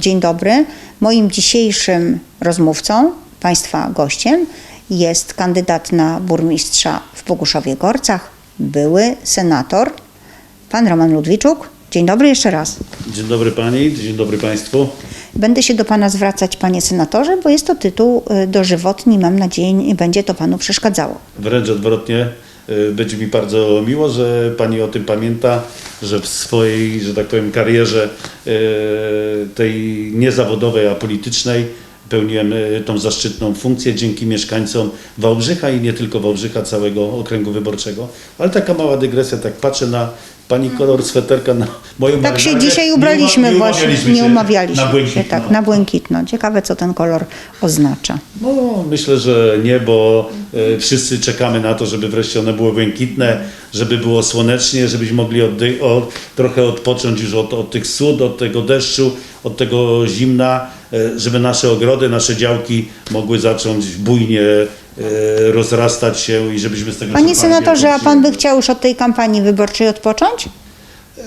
Dzień dobry. Moim dzisiejszym rozmówcą, Państwa gościem, jest kandydat na burmistrza w Boguszowie Gorcach, były senator, pan Roman Ludwiczuk. Dzień dobry jeszcze raz. Dzień dobry Pani, dzień dobry Państwu. Będę się do Pana zwracać, Panie Senatorze, bo jest to tytuł y, dożywotni. Mam nadzieję, nie będzie to Panu przeszkadzało. Wręcz odwrotnie, będzie mi bardzo miło, że Pani o tym pamięta, że w swojej, że tak powiem, karierze y, tej niezawodowej, a politycznej pełniłem y, tą zaszczytną funkcję dzięki mieszkańcom Wałbrzycha i nie tylko Wałbrzycha, całego okręgu wyborczego. Ale taka mała dygresja, tak patrzę na Pani kolor sweterka, na moją Tak się marynarkę. dzisiaj Nie ubraliśmy uma- właśnie, nie się umawialiśmy na się, błękitno. tak, na błękitno. Ciekawe, co ten kolor oznacza. No, myślę, że nie, bo e, wszyscy czekamy na to, żeby wreszcie one było błękitne, żeby było słonecznie, żebyśmy mogli oddy- o, trochę odpocząć już od, od tych słód, od tego deszczu, od tego zimna, e, żeby nasze ogrody, nasze działki mogły zacząć bujnie e, rozrastać się i żebyśmy z tego Panie czerpali senatorze, a jakąś- pan by chciał już od tej kampanii wyborczej odpocząć?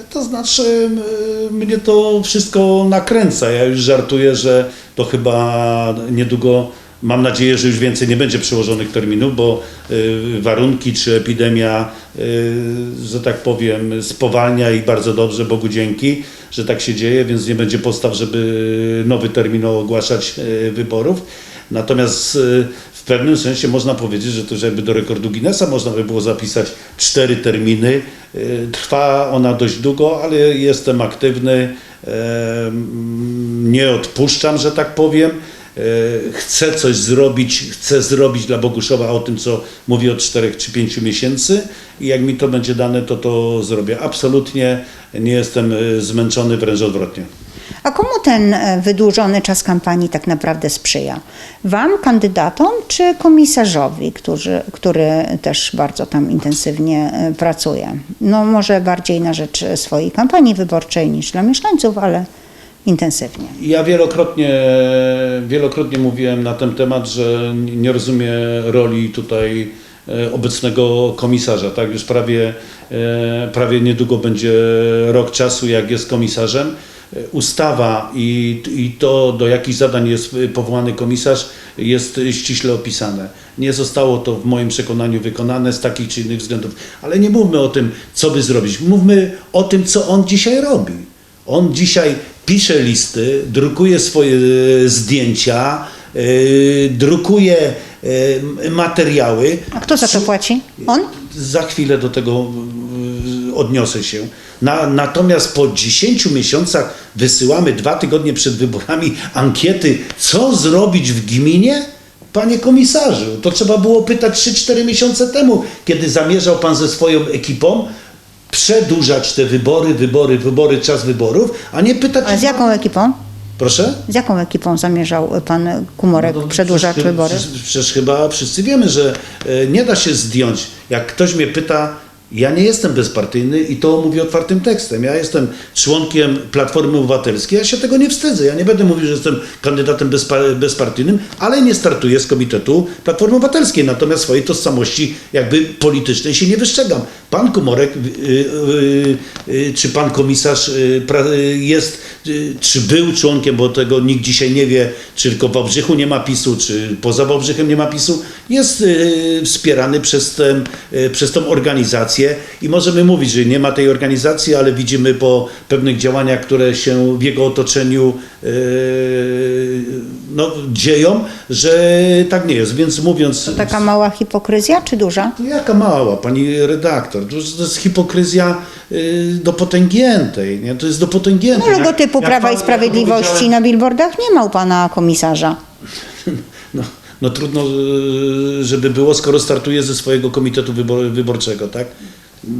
To znaczy, m, mnie to wszystko nakręca. Ja już żartuję, że to chyba niedługo, mam nadzieję, że już więcej nie będzie przełożonych terminów, bo y, warunki czy epidemia, y, że tak powiem, spowalnia i bardzo dobrze, Bogu dzięki, że tak się dzieje, więc nie będzie postaw, żeby nowy termin ogłaszać y, wyborów. Natomiast y, w pewnym sensie można powiedzieć, że to jakby do rekordu Guinnessa można by było zapisać cztery terminy. Y, Trwa ona dość długo, ale jestem aktywny, em, nie odpuszczam, że tak powiem. E, Chcę coś zrobić, chcę zrobić dla Boguszowa o tym, co mówię od 4 czy 5 miesięcy i jak mi to będzie dane, to to zrobię. Absolutnie nie jestem e, zmęczony, wręcz odwrotnie. A komu ten e, wydłużony czas kampanii tak naprawdę sprzyja? Wam, kandydatom, czy komisarzowi, który, który też bardzo tam intensywnie e, pracuje? No może bardziej na rzecz swojej kampanii wyborczej niż dla mieszkańców, ale intensywnie. Ja wielokrotnie, wielokrotnie mówiłem na ten temat, że nie rozumiem roli tutaj e, obecnego komisarza. Tak, już prawie, prawie niedługo będzie rok czasu, jak jest komisarzem. E, Ustawa i, i to, do jakich zadań jest powołany komisarz, jest ściśle opisane. Nie zostało to w moim przekonaniu wykonane z takich czy innych względów. Ale nie mówmy o tym, co by zrobić. Mówmy o tym, co on dzisiaj robi. On dzisiaj pisze listy, drukuje swoje e, zdjęcia, e, drukuje e, materiały. A kto za to płaci? On? Za chwilę do tego e, odniosę się. Na, natomiast po 10 miesiącach wysyłamy dwa tygodnie przed wyborami ankiety, co zrobić w gminie? Panie komisarzu, to trzeba było pytać 3-4 miesiące temu, kiedy zamierzał pan ze swoją ekipą przedłużać te wybory, wybory, wybory, czas wyborów, a nie pytać... A z jaką ekipą? Proszę? Z jaką ekipą zamierzał pan Kumorek No, przedłużać przecież, wybory? Przecież, przecież chyba wszyscy wiemy, że e, nie da się zdjąć. Jak ktoś mnie pyta, ja nie jestem bezpartyjny i to mówię otwartym tekstem. Ja jestem członkiem Platformy Obywatelskiej, ja się tego nie wstydzę. Ja nie będę mówił, że jestem kandydatem bezpa bezpartyjnym, ale nie startuję z komitetu Platformy Obywatelskiej. Natomiast swojej tożsamości jakby politycznej się nie wystrzegam. Pan Komorek, y, y, y, czy pan komisarz jest, czy był członkiem, bo tego nikt dzisiaj nie wie, czy tylko w Wałbrzychu nie ma PiSu, czy poza Wałbrzychem nie ma PiSu, jest wspierany przez, ten, przez tą organizację i możemy mówić, że nie ma tej organizacji, ale widzimy po pewnych działaniach, które się w jego otoczeniu no, dzieją, że tak nie jest. Więc mówiąc... Taka mała hipokryzja czy duża? To jaka mała, pani redaktor, to, jest- to jest hipokryzja y, do potęgiętej, nie? To jest do potęgiętej. No, Jak- logotypu jak Prawa pan- i Sprawiedliwości jak na billboardach nie ma u pana komisarza. No, no trudno, y, żeby było, skoro startuje ze swojego komitetu wybor, wyborczego, tak?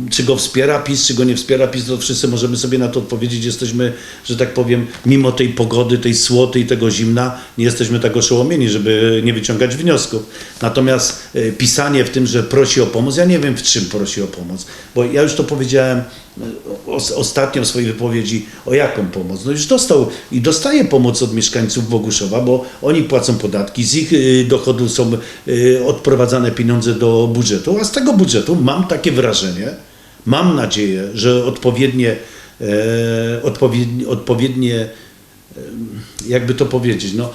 Czy go wspiera PiS, czy go nie wspiera PiS, to wszyscy możemy sobie na to odpowiedzieć. Jesteśmy, że tak powiem, mimo tej pogody, tej słoty i tego zimna, nie jesteśmy tak oszołomieni, żeby nie wyciągać wniosków. Natomiast y, pisanie w tym, że prosi o pomoc, ja nie wiem w czym prosi o pomoc, bo ja już to powiedziałem ostatnio w swojej wypowiedzi, o jaką pomoc. No już dostał i dostaje pomoc od mieszkańców Boguszowa, bo oni płacą podatki, z ich y, dochodu są y, odprowadzane pieniądze do budżetu, a z tego budżetu mam takie wrażenie, mam nadzieję, że odpowiednie, e, odpowiednie, odpowiednie em, jakby to powiedzieć, no,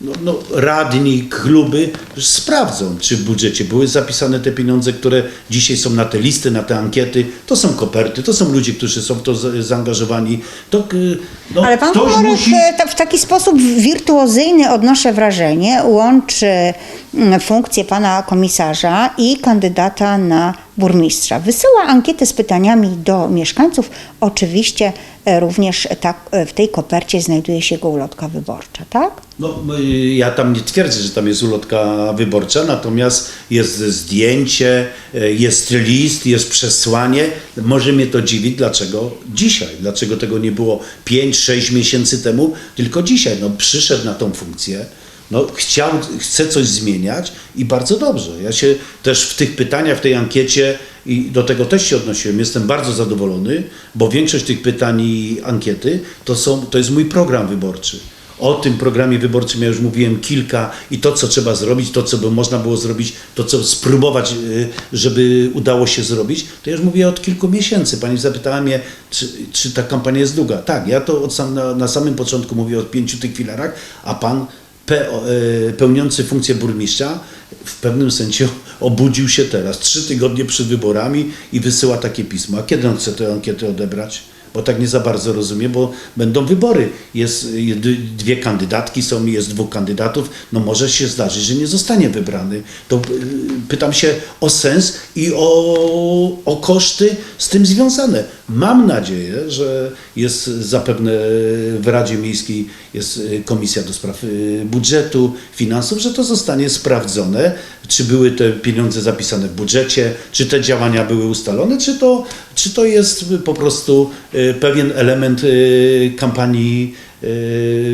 no, no radni, kluby sprawdzą, czy w budżecie były zapisane te pieniądze, które dzisiaj są na te listy, na te ankiety. To są koperty, to są ludzie, którzy są w to za- zaangażowani. To, y, no, Ale pan ktoś musi... e, w taki sposób wirtuozyjny, odnoszę wrażenie, łączy mm, funkcję pana komisarza i kandydata na burmistrza. Wysyła ankietę z pytaniami do mieszkańców. Oczywiście e, również tak, e, w tej kopercie znajduje się jego ulotka wyborcza, tak? No, y, ja tam nie twierdzę, że tam jest ulotka wyborcza, natomiast jest zdjęcie, y, jest list, jest przesłanie. Może mnie to dziwić, dlaczego dzisiaj, dlaczego tego nie było 5-6 miesięcy temu, tylko dzisiaj. No, przyszedł na tą funkcję, no, chciał, chce coś zmieniać i bardzo dobrze. Ja się też w tych pytaniach, w tej ankiecie i do tego też się odnosiłem. Jestem bardzo zadowolony, bo większość tych pytań i ankiety to, są, to jest mój program wyborczy. O tym programie wyborczym ja już mówiłem kilka i to, co trzeba zrobić, to, co by można było zrobić, to, co spróbować, y, żeby udało się zrobić, to ja już mówię od kilku miesięcy. Pani zapytała mnie, czy, czy ta kampania jest długa. Tak, ja to od sam, na, na samym początku mówię o pięciu tych filarach, a pan pełniący funkcję burmistrza w pewnym sensie obudził się teraz, trzy tygodnie przed wyborami i wysyła takie pismo. A kiedy on chce tę ankietę odebrać? Bo tak nie za bardzo rozumie, bo będą wybory. Jest dwie kandydatki są jest dwóch kandydatów. No może się zdarzyć, że nie zostanie wybrany. To y, pytam się o sens i o, o koszty z tym związane. Mam nadzieję, że jest zapewne w Radzie Miejskiej jest y, komisja do spraw y, budżetu, finansów, że to zostanie sprawdzone, czy były te pieniądze zapisane w budżecie, czy te działania były ustalone, czy to, czy to jest po prostu y, pewien element kampanii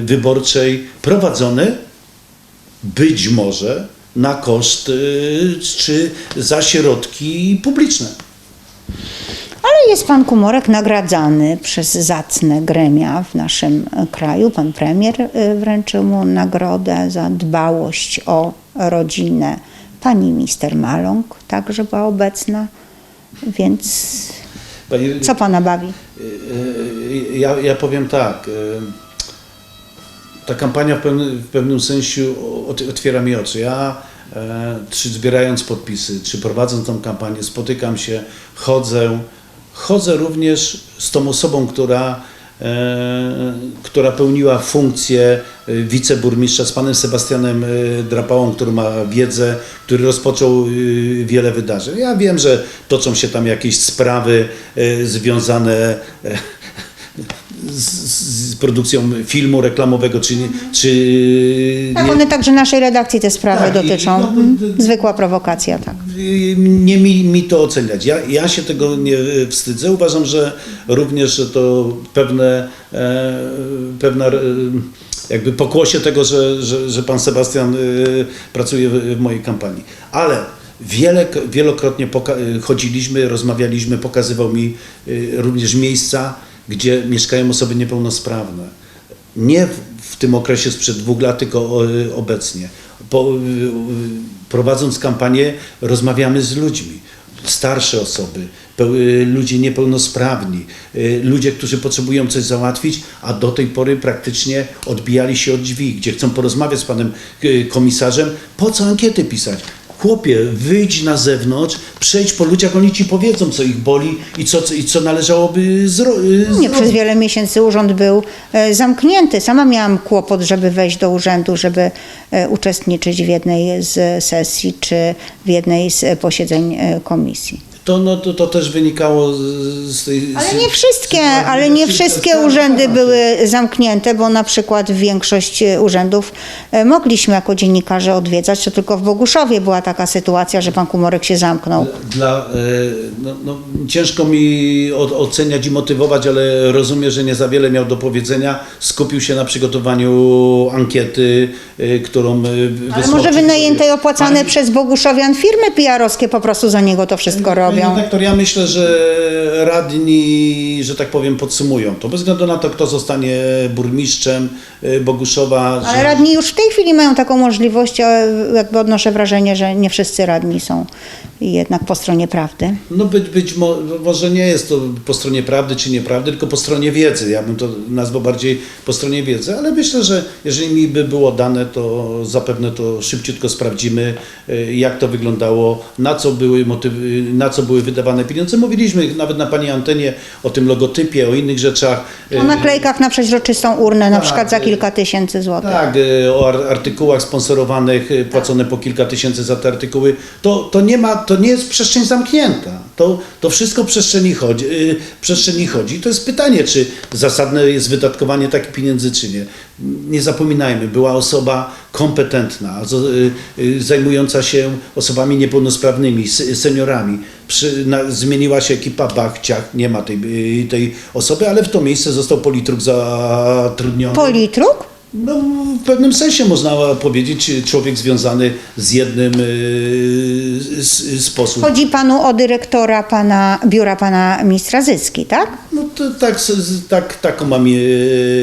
wyborczej prowadzony być może na koszt czy za środki publiczne. Jest pan Kumorek nagradzany przez zacne gremia w naszym kraju. Pan premier e, wręczył mu nagrodę za dbałość o rodzinę. Pani minister Maląg także była obecna. Więc Pani, co pana bawi? y, ja, ja powiem tak. y, Ta kampania w pewnym, w pewnym sensie ot- otwiera mi oczy. Ja, e, czy zbierając podpisy, czy prowadząc tą kampanię, spotykam się, chodzę. Chodzę również z tą osobą, która, e, która pełniła funkcję e, wiceburmistrza, z panem Sebastianem e, Drapałą, który ma wiedzę, który rozpoczął wiele wydarzeń. Ja wiem, że toczą się tam jakieś sprawy związane z, produkcją filmu reklamowego, czy, czy Tak, nie, one także naszej redakcji te sprawy Tak, dotyczą. no, Mhm. Zwykła prowokacja, tak. nie mi, mi to oceniać. Ja, ja się tego nie wstydzę. Uważam, że również to pewne, e, pewna e, jakby pokłosie tego, że, że, że pan Sebastian e, pracuje w, w mojej kampanii. Ale wiele, wielokrotnie chodziliśmy, rozmawialiśmy, pokazywał mi e, również miejsca, gdzie mieszkają osoby niepełnosprawne. Nie w, tym okresie sprzed dwóch lat, tylko obecnie. Po, y, y, prowadząc kampanię, rozmawiamy z ludźmi. Starsze osoby, y, ludzie niepełnosprawni, ludzie, którzy potrzebują coś załatwić, a do tej pory praktycznie odbijali się od drzwi, gdzie chcą porozmawiać z panem komisarzem. Po co ankiety pisać? Chłopie, wyjdź na zewnątrz, przejdź po ludziach, oni ci powiedzą, co ich boli i co, i co należałoby zro- y, Nie, zrobić. przez wiele miesięcy urząd był e, zamknięty. Sama miałam kłopot, żeby wejść do urzędu, żeby e, uczestniczyć w jednej z sesji czy w jednej z e, posiedzeń e, komisji. To, no, to, to też wynikało z, z tej. Ale z- nie wszystkie, sytuacji. ale nie wszystkie urzędy były zamknięte, bo na przykład większość e, urzędów e, mogliśmy jako dziennikarze odwiedzać, to tylko w Boguszowie była taka sytuacja, że pan Kumorek się zamknął. Dla, e, no, no, ciężko mi oceniać i motywować, ale rozumiem, że nie za wiele miał do powiedzenia. Skupił się na przygotowaniu ankiety, którą e, Ale wysłał może wynajęte i opłacane Pani- przez Boguszowian firmy PR-owskie po prostu za niego to wszystko robią. Robią. Redaktor, ja myślę, że radni, że tak powiem, podsumują to. Bez względu na to, kto zostanie burmistrzem y, Boguszowa. Ale że- radni już w tej chwili mają taką możliwość, a jakby odnoszę wrażenie, że nie wszyscy radni są jednak po stronie prawdy. No być, być mo, może nie jest to po stronie prawdy czy nieprawdy, tylko po stronie wiedzy. Ja bym to nazwał bardziej po stronie wiedzy, ale myślę, że jeżeli mi by było dane, to zapewne to szybciutko sprawdzimy, y, jak to wyglądało, na co były motywy, na co były wydawane pieniądze. Mówiliśmy nawet na Pani antenie o tym logotypie, o innych rzeczach. O naklejkach na przeźroczystą urnę, na Tak, przykład za y- kilka tysięcy złotych. Tak, y, o ar- artykułach sponsorowanych, y, płacone po kilka tysięcy za te artykuły, to, to nie ma, to nie jest przestrzeń zamknięta. To, to wszystko w przestrzeni chodzi, przestrzeni chodzi. To jest pytanie, czy zasadne jest wydatkowanie takich pieniędzy, czy nie. Nie zapominajmy, była osoba kompetentna, y, y, zajmująca się osobami niepełnosprawnymi, seniorami. Przy, na, zmieniła się ekipa, bach, ciach, nie ma tej, y, tej osoby, ale w to miejsce został politruk zatrudniony. Politruk? No, w pewnym sensie można powiedzieć człowiek związany z jednym y, z, z posłów. Chodzi panu o dyrektora pana, biura pana ministra Zycki, tak? No to tak, tak, taką mam e,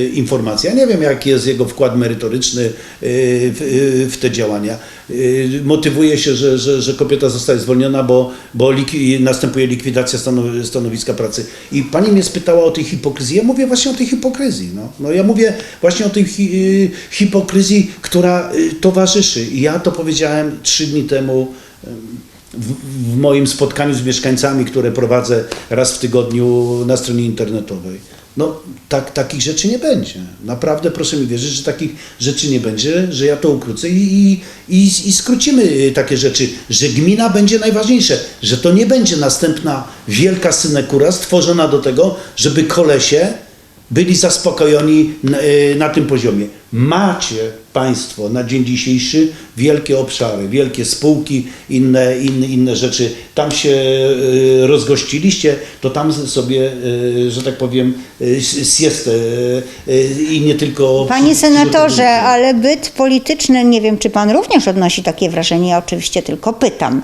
informację. Ja nie wiem, jaki jest jego wkład merytoryczny e, w, e, w te działania. E, Motywuje się, że, że, że kobieta zostaje zwolniona, bo, bo następuje likwidacja stanow, stanowiska pracy. I pani mnie spytała o tej hipokryzji. Ja mówię właśnie o tej hipokryzji. No, no ja mówię właśnie o tej hi, e, hipokryzji, która e, towarzyszy. I ja to powiedziałem trzy dni temu w, w moim spotkaniu z mieszkańcami, które prowadzę raz w tygodniu na stronie internetowej. No, tak, takich rzeczy nie będzie. Naprawdę proszę mi wierzyć, że takich rzeczy nie będzie, że ja to ukrócę i, i, i, i skrócimy y, takie rzeczy, że gmina będzie najważniejsze, że to nie będzie następna wielka synekura stworzona do tego, żeby kolesie byli zaspokojeni na, y, na tym poziomie. Macie Państwo na dzień dzisiejszy wielkie obszary, wielkie spółki, inne, inne, inne rzeczy. Tam się y, rozgościliście, to tam sobie, y, że tak powiem, y, siestę i nie tylko... Panie senatorze, ale byt polityczny, nie wiem czy pan również odnosi takie wrażenie, ja oczywiście tylko pytam.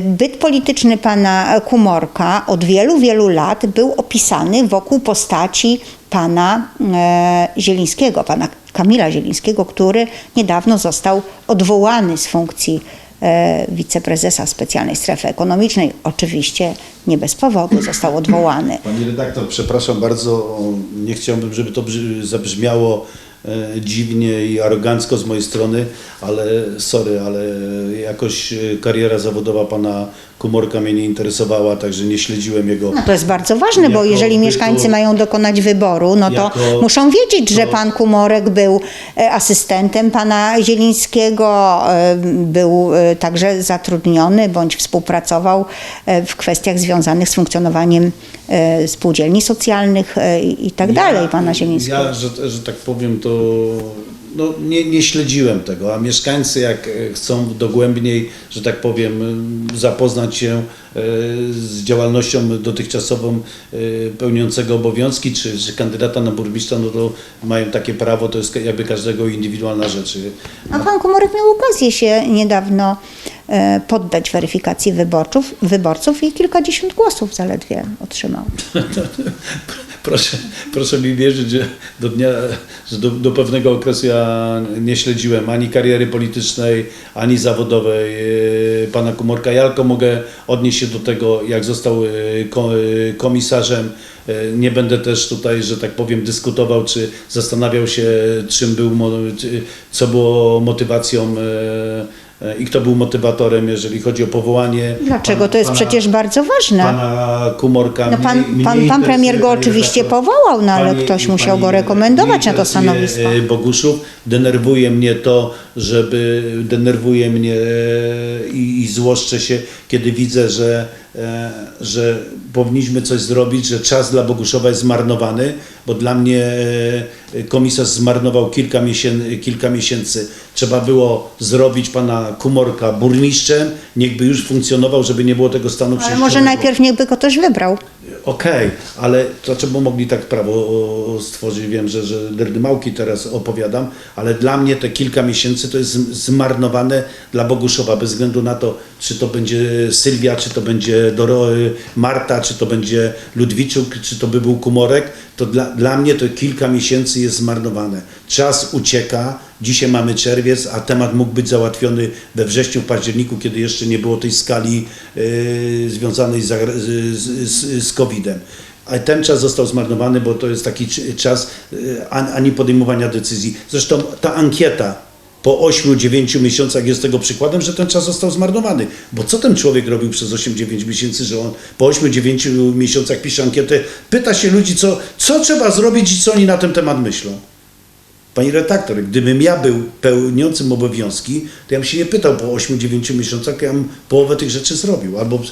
Byt polityczny pana Kumorka od wielu, wielu lat był opisany wokół postaci pana e, Zielińskiego, pana Kamila Zielińskiego, który niedawno został odwołany z funkcji e, wiceprezesa specjalnej strefy ekonomicznej. Oczywiście nie bez powodu został odwołany. Pani redaktor, przepraszam bardzo, nie chciałbym, żeby to zabrzmiało dziwnie i arogancko z mojej strony, ale sorry, ale jakoś e, kariera zawodowa pana Kumorka mnie nie interesowała, także nie śledziłem jego. No to jest bardzo ważne, bo jeżeli mieszkańcy mają dokonać wyboru, no to muszą wiedzieć, że pan Kumorek był e, asystentem pana Zielińskiego, e, był e, także zatrudniony bądź współpracował e, w kwestiach związanych z funkcjonowaniem e, spółdzielni socjalnych e, i tak dalej pana Zielińskiego. Ja, że, że tak powiem, to no, nie, nie śledziłem tego, a mieszkańcy jak e, chcą dogłębniej, że tak powiem, e, zapoznać się e, z działalnością dotychczasową e, pełniącego obowiązki, czy, czy kandydata na burmistrza, no to mają takie prawo, to jest jakby każdego indywidualna rzecz. A pan Komorek miał okazję się niedawno e, poddać weryfikacji wyborców, wyborców i kilkadziesiąt głosów zaledwie otrzymał. Proszę, proszę mi wierzyć, że do dnia, do, do pewnego okresu ja nie śledziłem ani kariery politycznej, ani zawodowej e, pana Kumorka. Ja tylko mogę odnieść się do tego, jak został e, ko- e, komisarzem. E, Nie będę też tutaj, że tak powiem, dyskutował, czy zastanawiał się, czym był, co było motywacją e, e, i kto był motywatorem, jeżeli chodzi o powołanie. Dlaczego? pana- To jest pana- przecież bardzo ważne. pana Kumorka. No pan- Mnie- mnie pan- pan interesuje, premier go oczywiście powołał, no ale pani- ktoś musiał pani- go rekomendować mnie na to stanowisko. e, Boguszów. Denerwuje mnie to, żeby denerwuje mnie e, i, i złoszczę się, kiedy widzę, że, e, że powinniśmy coś zrobić, że czas dla Boguszowa jest zmarnowany, bo dla mnie e, komisarz zmarnował kilka, miesię- kilka miesięcy. Trzeba było zrobić pana Kumorka burmistrzem, niechby już funkcjonował, żeby nie było tego stanu Ale może najpierw niechby go ktoś wybrał. Okej, ale to czemu mogli tak prawo stworzyć? Wiem, że, że derdymałki teraz opowiadam, ale dla mnie te kilka miesięcy to jest zm- zmarnowane dla Boguszowa, bez względu na to, czy to będzie Sylwia, czy to będzie Doro, Marta, czy to będzie Ludwiczuk, czy to by był Kumorek, to dla, dla mnie to kilka miesięcy jest zmarnowane. Czas ucieka, dzisiaj mamy czerwiec, a temat mógł być załatwiony we wrześniu, październiku, kiedy jeszcze nie było tej skali yy, związanej z, z, z, z COVID-em. A ten czas został zmarnowany, bo to jest taki czas an- ani podejmowania decyzji. Zresztą ta ankieta po 8-9 miesiącach jest tego przykładem, że ten czas został zmarnowany. Bo co ten człowiek robił przez 8-9 miesięcy, że on po 8-9 miesiącach pisze ankietę, pyta się ludzi, co, co trzeba zrobić i co oni na ten temat myślą. Pani redaktor, gdybym ja był pełniącym obowiązki, to ja bym się nie pytał po 8-9 miesiącach, ja bym połowę tych rzeczy zrobił albo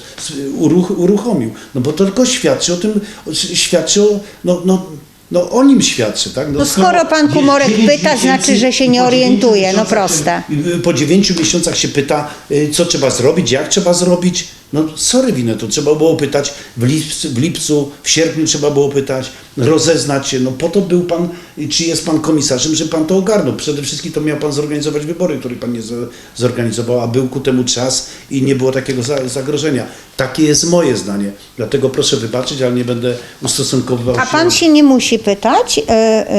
uruch, uruchomił. No bo to tylko świadczy o tym, świadczy o, no, no, no o nim świadczy, tak? No skoro pan Kumorek pyta, znaczy, że się nie orientuje, no proste. Po dziewięciu miesiącach się pyta, y, co trzeba zrobić, jak trzeba zrobić. No sorry winę, to trzeba było pytać w lipcu, w lipcu, w sierpniu trzeba było pytać, rozeznać się. No po to był pan, czy jest pan komisarzem, żeby pan to ogarnął. Przede wszystkim to miał pan zorganizować wybory, które pan nie zo- zorganizował, a był ku temu czas i nie było takiego za, zagrożenia. Takie jest moje zdanie. Dlatego proszę wybaczyć, ale nie będę ustosunkowywał A pan się nie musi pytać y,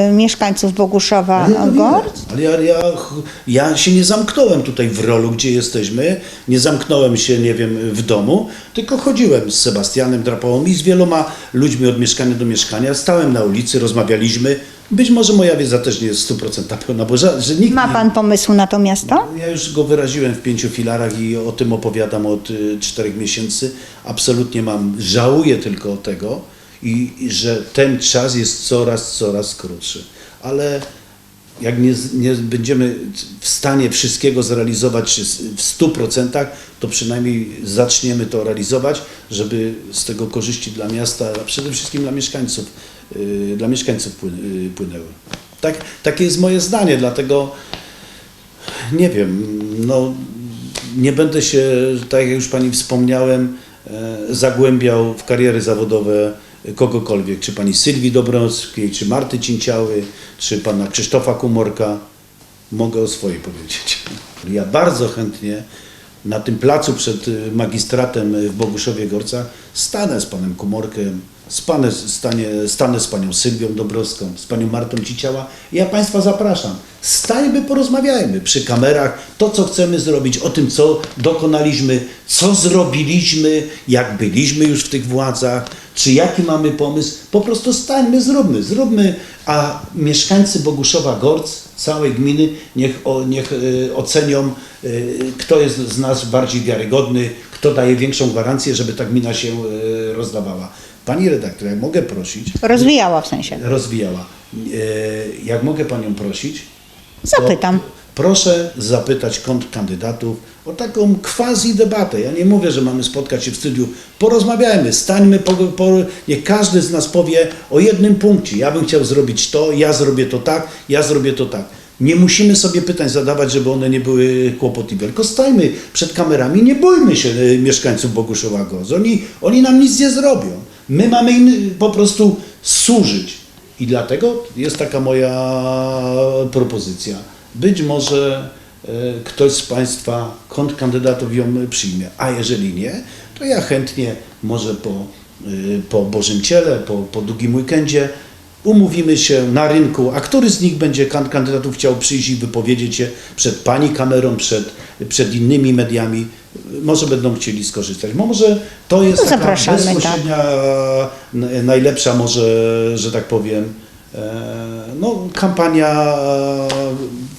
y, mieszkańców Boguszowa Ale ja, Gorc? ale ja, ja, ja się nie zamknąłem tutaj w rolu, gdzie jesteśmy. Nie zamknąłem się, nie wiem, w domu, tylko chodziłem z Sebastianem Drapałą i z wieloma ludźmi od mieszkania do mieszkania. Stałem na ulicy, rozmawialiśmy. Być może moja wiedza też nie jest w 100% pełna, bo że, że nikt Ma nie- pan pomysł na to miasto? ja już go wyraziłem w pięciu filarach i o tym opowiadam od y, czterech miesięcy. Absolutnie mam, żałuję tylko tego, i, i że ten czas jest coraz, coraz krótszy. Ale jak nie, z- nie będziemy w stanie wszystkiego zrealizować w 100%, to przynajmniej zaczniemy to realizować, żeby z tego korzyści dla miasta, a przede wszystkim dla mieszkańców, dla mieszkańców y, płynęły. Tak, takie jest moje zdanie, dlatego nie wiem, no nie będę się, tak jak już Pani wspomniałem, e, zagłębiał w kariery zawodowe kogokolwiek, czy Pani Sylwii Dobrowskiej, czy Marty Cinciały, czy Pana Krzysztofa Kumorka. Mogę o swojej powiedzieć. Ja bardzo chętnie na tym placu przed y, magistratem y, w Boguszowie Gorca stanę z Panem Kumorkiem, stanę, stanie, stanę z Panią Sylwią Dobrowską, z Panią Martą Ciciała. Ja Państwa zapraszam. Stańmy, porozmawiajmy przy kamerach, to co chcemy zrobić, o tym co dokonaliśmy, co zrobiliśmy, jak byliśmy już w tych władzach, czy jaki mamy pomysł. Po prostu stańmy, zróbmy, zróbmy, a mieszkańcy Boguszowa Gorc, całej gminy, niech, o, niech y, ocenią, y, kto jest z nas bardziej wiarygodny, kto daje większą gwarancję, żeby ta gmina się y, rozdawała. Pani redaktor, jak mogę prosić, Rozwijała w sensie. rozwijała, y, jak mogę Panią prosić, Zapytam. Proszę zapytać kontrkandydatów o taką quasi debatę. Ja nie mówię, że mamy spotkać się w studiu. Porozmawiajmy, stańmy, po, po, niech każdy z nas powie o jednym punkcie. Ja bym chciał zrobić to, ja zrobię to tak, ja zrobię to tak. Nie musimy sobie pytań zadawać, żeby one nie były kłopotliwe. Tylko stajmy przed kamerami, nie bójmy się e, mieszkańców Boguszowa Gorz. Oni, oni nam nic nie zrobią. My mamy im po prostu służyć. I dlatego jest taka moja propozycja. Być może e, ktoś z Państwa kontrkandydatów ją przyjmie, a jeżeli nie, to ja chętnie może po, e, po Bożym Ciele, po, po długim weekendzie umówimy się na rynku, a który z nich będzie kan- kandydatów chciał przyjść i wypowiedzieć się przed Pani kamerą, przed, przed innymi mediami, może będą chcieli skorzystać. Może to jest No taka tak. bezpośrednia, n- najlepsza może, że tak powiem, e, no, kampania,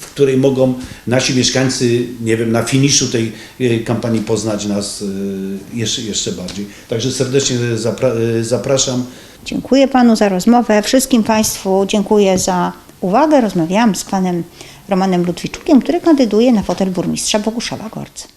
w której mogą nasi mieszkańcy, nie wiem, na finiszu tej e, kampanii poznać nas e, jeszcze, jeszcze bardziej. Także serdecznie zapra zapraszam. Dziękuję panu za rozmowę. Wszystkim państwu dziękuję za uwagę. Rozmawiałam z panem Romanem Ludwiczukiem, który kandyduje na fotel burmistrza Boguszowa Gorc.